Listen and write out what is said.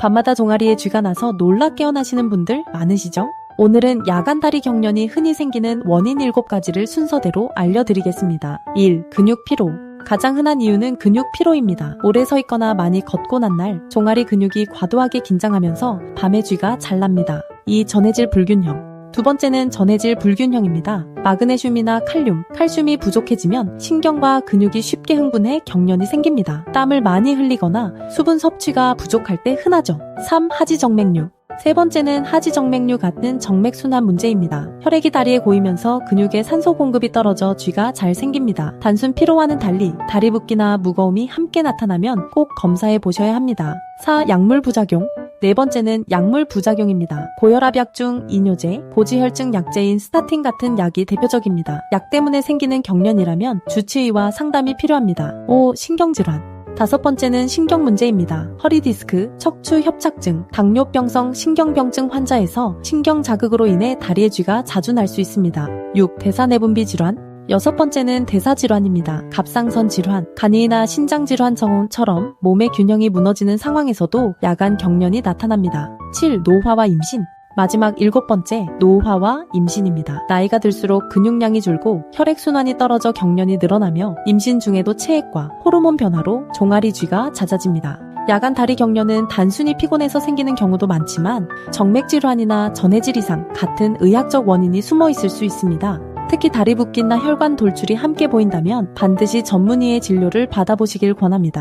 밤마다 종아리에 쥐가 나서 놀라 깨어나시는 분들 많으시죠? 오늘은 야간 다리 경련이 흔히 생기는 원인 7가지를 순서대로 알려드리겠습니다. 1. 근육 피로. 가장 흔한 이유는 근육 피로입니다. 오래 서 있거나 많이 걷고 난 날 종아리 근육이 과도하게 긴장하면서 밤에 쥐가 잘 납니다. 2. 전해질 불균형. 두 번째는 전해질 불균형입니다. 마그네슘이나 칼륨, 칼슘이 부족해지면 신경과 근육이 쉽게 흥분해 경련이 생깁니다. 땀을 많이 흘리거나 수분 섭취가 부족할 때 흔하죠. 3. 하지정맥류. 세 번째는 하지정맥류 같은 정맥순환 문제입니다. 혈액이 다리에 고이면서 근육에 산소 공급이 떨어져 쥐가 잘 생깁니다. 단순 피로와는 달리 다리 붓기나 무거움이 함께 나타나면 꼭 검사해 보셔야 합니다. 4. 약물 부작용. 네 번째는 약물 부작용입니다. 고혈압약 중 이뇨제, 고지혈증 약제인 스타틴 같은 약이 대표적입니다. 약 때문에 생기는 경련이라면 주치의와 상담이 필요합니다. 5. 신경질환. 다섯 번째는 신경 문제입니다. 허리 디스크, 척추 협착증, 당뇨병성 신경병증 환자에서 신경 자극으로 인해 다리의 쥐가 자주 날 수 있습니다. 6. 대사내분비 질환. 여섯 번째는 대사질환입니다. 갑상선 질환, 간이나 신장 질환 정처럼 몸의 균형이 무너지는 상황에서도 야간 경련이 나타납니다. 7. 노화와 임신. 마지막 일곱 번째, 노화와 임신입니다. 나이가 들수록 근육량이 줄고 혈액순환이 떨어져 경련이 늘어나며 임신 중에도 체액과 호르몬 변화로 종아리 쥐가 잦아집니다. 야간 다리 경련은 단순히 피곤해서 생기는 경우도 많지만 정맥 질환이나 전해질 이상 같은 의학적 원인이 숨어 있을 수 있습니다. 특히 다리 붓기나 혈관 돌출이 함께 보인다면 반드시 전문의의 진료를 받아보시길 권합니다.